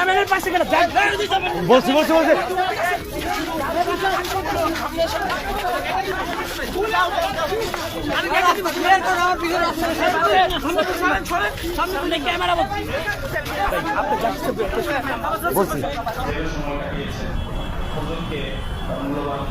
চেয়ারম্যানের পাশে গেলে যান বলছি বলছি বলছি মূল্যবান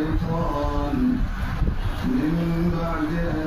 الشيطان من بعد أن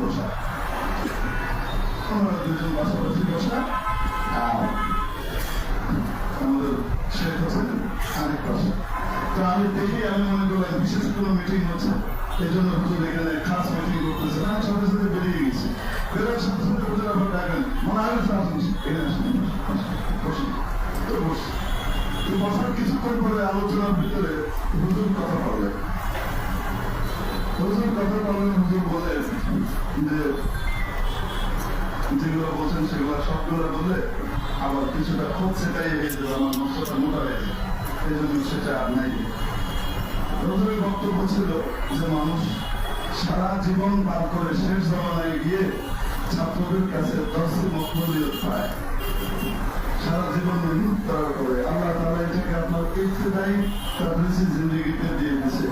বসা আমরা দুজন পাশাপাশি বসা আর আমাদের শেখ হোসেন আরেক পাশে তো আমি দেখি আমি মনে করলাম বিশেষ কোনো মিটিং হচ্ছে এই জন্য হুজুর এখানে আলোচনার ভিতরে হুজুর কথা বললেন হুজুর কথা বললেন হুজুর বলেন যে যেগুলো বলছেন সেগুলো সবগুলো বললে আবার কিছুটা খুব সেটাই হয়ে যাবে আমার মশলাটা মোটা হয়ে যাবে এই জন্য সেটা আর নাই রোজের বক্তব্য ছিল যে মানুষ সারা জীবন পার করে শেষ জমানায় গিয়ে ছাত্রদের কাছে দর্শক মকবুলিয়ত পায় সারা জীবন মেহনত করার পরে আল্লাহ তারা এটাকে আপনার ইফতেদায়ী তাবলিসি জিন্দগিতে দিয়ে দিছে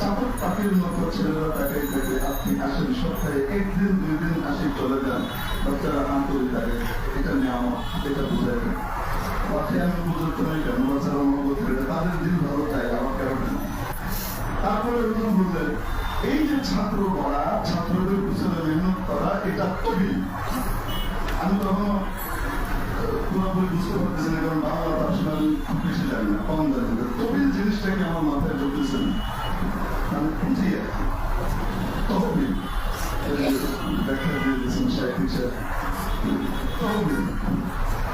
চাপক পাখির মতো ছেলেরা তাকাই থাকে আপনি আসেন সপ্তাহে একদিন দুই দিন আসি চলে যান বাচ্চারা আন্তরিক থাকে এটা আমার এটা বুঝাই দেন বাকি আমি বুঝতে পারি কেন বাচ্চারা মঙ্গল করে তাদের দিন ভালো চাই আমার কেন তারপরে উনি বললেন এই যে ছাত্র পড়া ছাত্রদের পিছনে মেহনত করা এটা তৈরি আমি তখন পুরোপুরি বুঝতে পারতেছি না কারণ বাংলা আসলে আমি খুব বেশি জানি না কম জানি না তবে জিনিসটাকে আমার মাথায় ঢুকতেছে না আমি কি। তহবিল ব্যাখ্যা দিয়ে দিয়েছেন শেখ হিসেবে তহবিল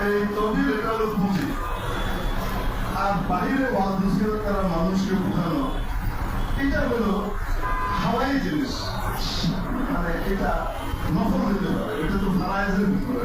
এই তহবিল এটা হলো পুঁজি আর বাইরে ওয়াজ নসিহত করা মানুষকে বোঝানো এটা হলো হাওয়াই জিনিস মানে এটা নফল হইতে পারে এটা তো ফারাইজের ভিতরে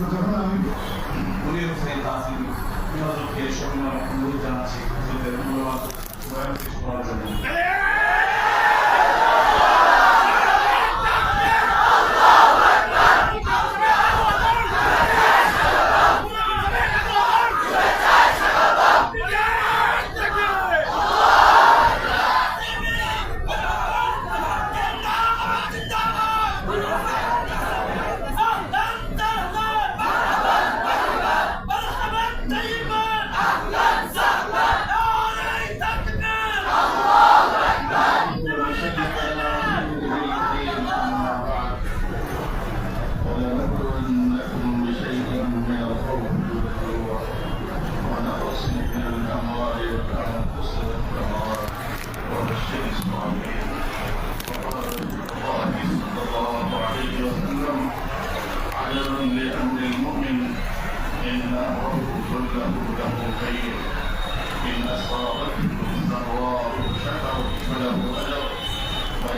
তো যখন আমি মুনির হোসেন তাসিম বিনোদনকে সবিনয় জানাচ্ছি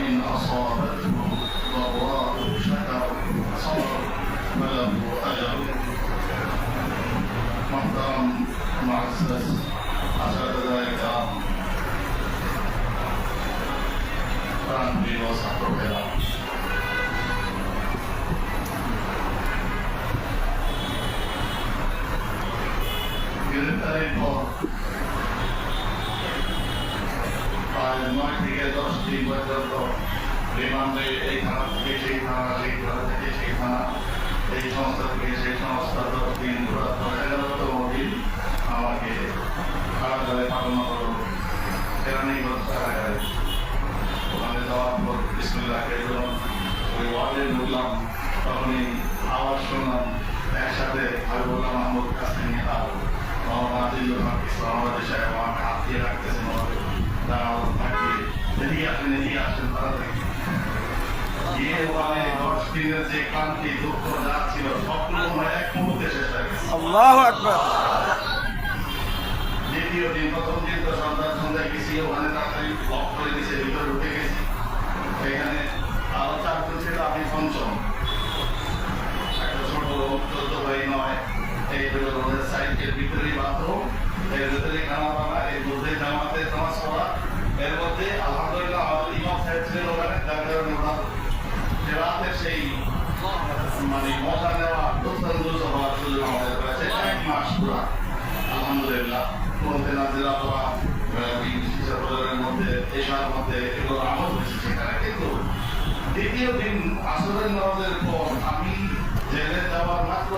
فإن أصابته ضراء شكر صبر فله أجر. محترم معزز أسد ذلك. فأنبي وصحبه العام Good night, Paul. প্রায় নয় থেকে দশ দিন পর্যন্ত রিমান্ডে এই থানা থেকে সেই থানা সেই থানা থেকে সেই থানা, এই সংস্থা থেকে সেই সংস্থা দশ দিন এগারোতম দিন আমাকে কারাগারে পাঠানো হলো কেরানীগঞ্জ কারাগারে ওখানে যাওয়ার পর বিসমিল্লাহকে যখন ওই ওয়ার্ডে ঢুকলাম, তখনই আওয়াজ শুনলাম, একসাথে আমি বললাম মাহমুদ কাছে নিয়ে আও আমার আজিজুল হক ইসলাম আমাদের সাহেব আমাকে হাত দিয়ে রাখতেছেন শেষ হয়ে গেছে আল্লাহু আকবার। দ্বিতীয় দিন তো ভিতরে আমি পঞ্চম একটা ছোট চোদ্দ ভাই নয় এই সাইডের ভিতরেই বাথরুম এর ভিতরে খানা বানা এর মধ্যে জামাতে নামাজ পড়া এর মধ্যে আলহামদুলিল্লাহ আমাদের ইমাম সাহেব ওখানে যার কারণে ওনার যে রাতের সেই মানে মজা নেওয়া অত্যন্ত হওয়ার সুযোগ আমাদের কাছে এক মাস পুরা। আলহামদুলিল্লাহ মধ্যে নাজিরা পড়া মধ্যে, এশার মধ্যে এগুলো আমল হয়েছে সেখানে। কিন্তু দ্বিতীয় দিন আসরের নামাজের পর আমি জেলে যাওয়ার মাত্র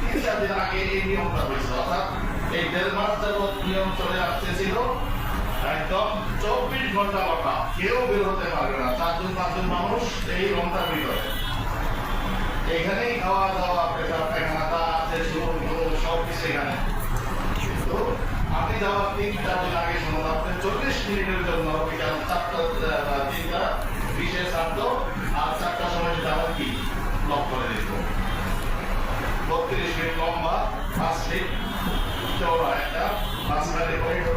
তিন চার দিন আগে এই নিয়মটা হয়েছে। অর্থাৎ এই দেড় মাস যাবৎ নিয়ম চলে আসতেছিল। একদম চব্বিশ ঘণ্টা কথা। কেউ বের হতে পারবে না। চারজন, পাঁচজন মানুষ এই রমটার ভিতরে এখানেই খাওয়া দাওয়া, পেশাব পায়খানা তা আছে সব কিছু এখানে। আপনি যাওয়ার তিন চার দিন আগে শুনুন আপনি চল্লিশ মিনিটের জন্য বিকাল চারটা তিনটা, বিশেষ আদ্য আর চারটার সময় সেটা আবার কি? লক করে দিত বত্রিশ মিনিট লম্বা পাঁচ ফিট চৌড়া একটা মাঝখানে করিডোর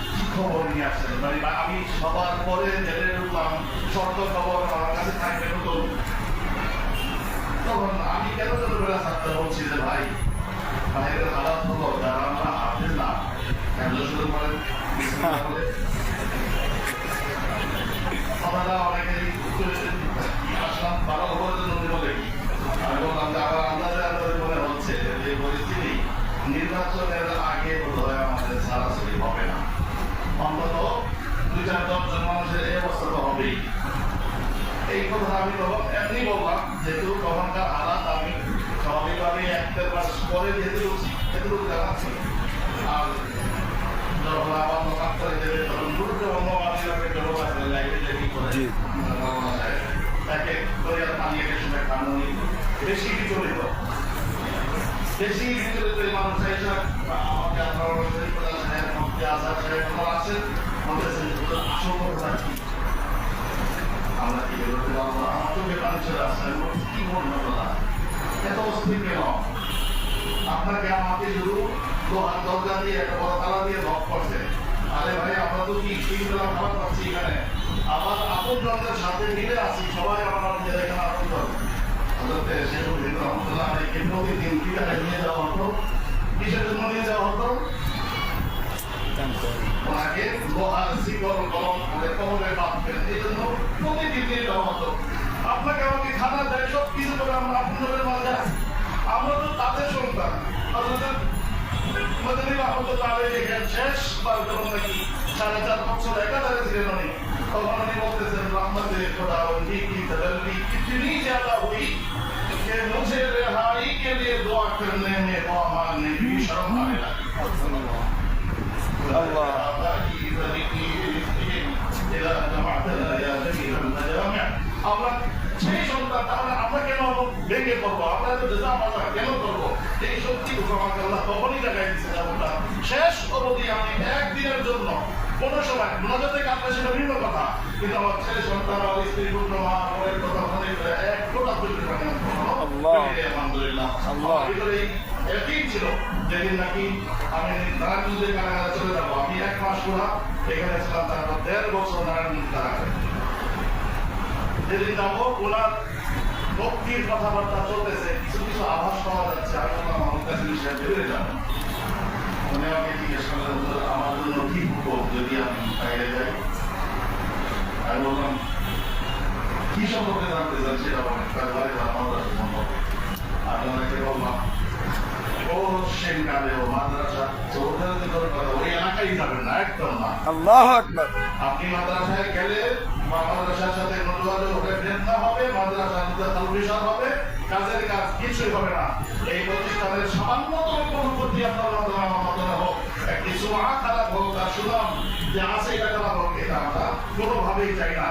খবর নিয়ে আসছেন। মানে আমি সবার পরে জেলে ঢুকলাম শর্ত খবর আমার কাছে থাকবে নতুন। তখন আমি কেন ছোটবেলা থাকতে বলছি যে ভাই বাইরের হালাত হলো যারা আমরা হাফেজ না কেন শুরু কেন আপনাকে আমাকে শুধু দোকান দরজা দিয়ে একটা বড় তালা দিয়ে লক করছে আরে ভাই আমরা তো কি তিন পাচ্ছি এখানে আবার আপন সাথে মিলে আছি সবাই আমরা এখানে আপন প্রতিদিন কীভাবে নিয়ে যাওয়া হতো কিসের জন্য নিয়ে যাওয়া হতো ওনাকে লোহার শিকল কলম করে কলমে বাঁধবেন এই জন্য প্রতিদিন নিয়ে যাওয়া হতো আপনাকে আমাকে খানা দেয় সব কিছু করে আমরা আপনাদের মাঝে আমরা তো তাদের সন্তান মদনী রহমতুল্লাহ আলাইহি শেষ বার যখন নাকি সাড়ে চার বছর একাধারে ছিলেন উনি তখন উনি বলতেছেন রহমতে খোদা উনকি কি তদল্লি কিতনি জ্যাদা হুই कि मुझे रिहाई के लिए दुआ करने में दुआ मांगने की शर्म आने लगी अल्लाह একদিনের জন্য কোনো সময় কথা। কিন্তু আমার ছেলে সন্তান স্ত্রী পুত্র মা বয়ের কথা এক ফোটা তুলতে পারে না আল্লাহ। আল্লাহ। আমার আমি আমার জিজ্ঞেস করলেন আমার জন্য কি হোক যদি আমি বাইরে যাই আমি বললাম কি সম্পর্কে জানতে চান সেটা বলেন তার বাড়ি আমার মাদ্রাসা আকবার। আপনি মাদ্রাসায় গেলে মাদ্রাসার সাথে হবে ফেতনা হবে, কাজের কাজ কিছুই হবে না। এই প্রতিষ্ঠানের সামান্যতম কোনো ক্ষতি আপনার মাধ্যমে হোক, একটি সুমা খারাপ হোক তার সুনাম যে আছে এটা খারাপ হোক, এটা আমরা কোনোভাবেই চাই না।